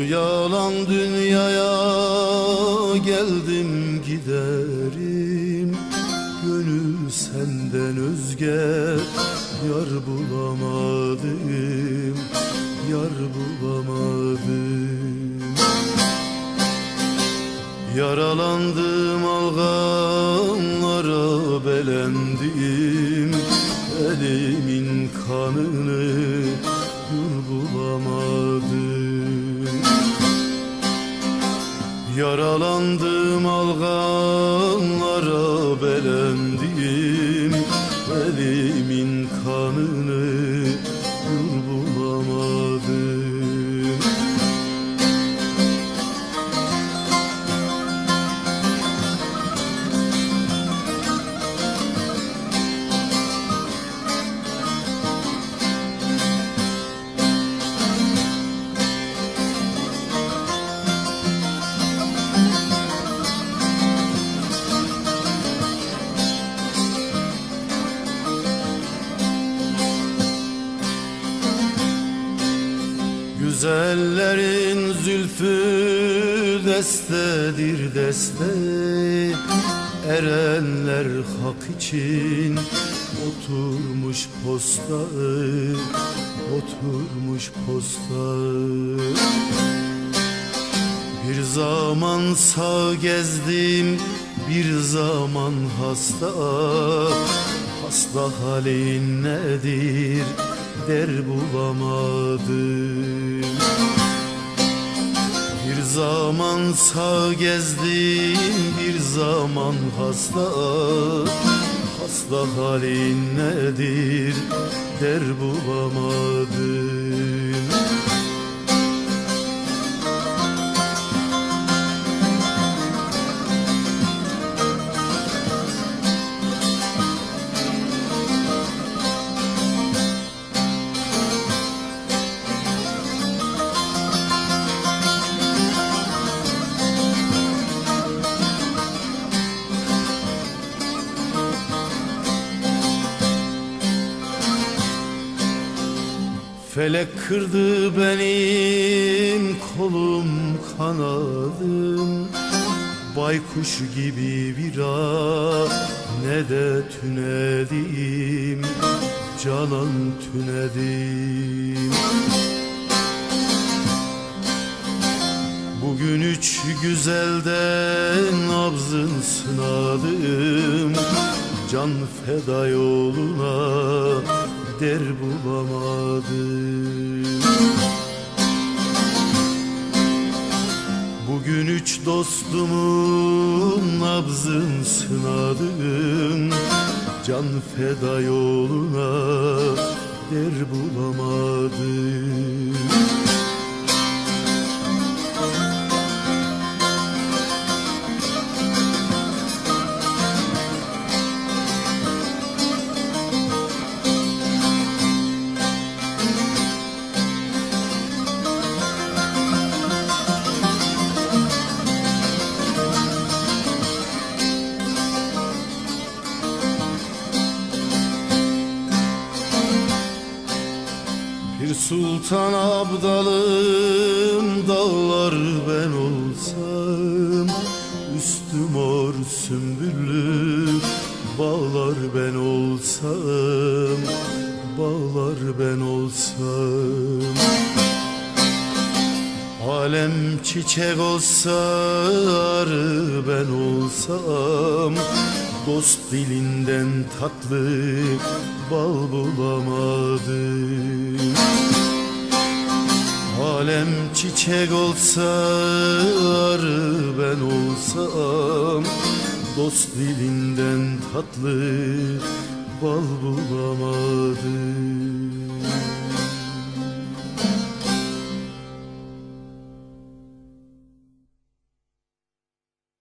Yalan dünyaya geldim giderim. Gönül senden özge yar bulamadım Yar bulamadım. Yaralandım alganlara belendim. Elimin kanını Yaralandım alganlara belendim Elimin kanını Güzellerin zülfü destedir deste. Erenler hak için oturmuş posta Oturmuş posta Bir zaman sağ gezdim bir zaman hasta. Hasta halin nedir der bulamadım zaman sağ gezdim bir zaman hasta. Hasta halin nedir? Der bulamadım Felek kırdı benim kolum kanadım Baykuş gibi vira ne de tünedim Canan tünedim Bugün üç güzelden nabzın sınadım Can feda yoluna der bulamadım. Bugün üç dostumun nabzın sınadım Can feda yoluna der bulamadım Sultan abdalım dağlar ben olsam. Üstüm or sümbüllü bağlar ben olsam. Bağlar ben olsam. Alem çiçek olsa arı ben olsam Dost dilinden tatlı bal bulamadım Alem çiçek olsa arı ben olsam Dost dilinden tatlı bal bulamadım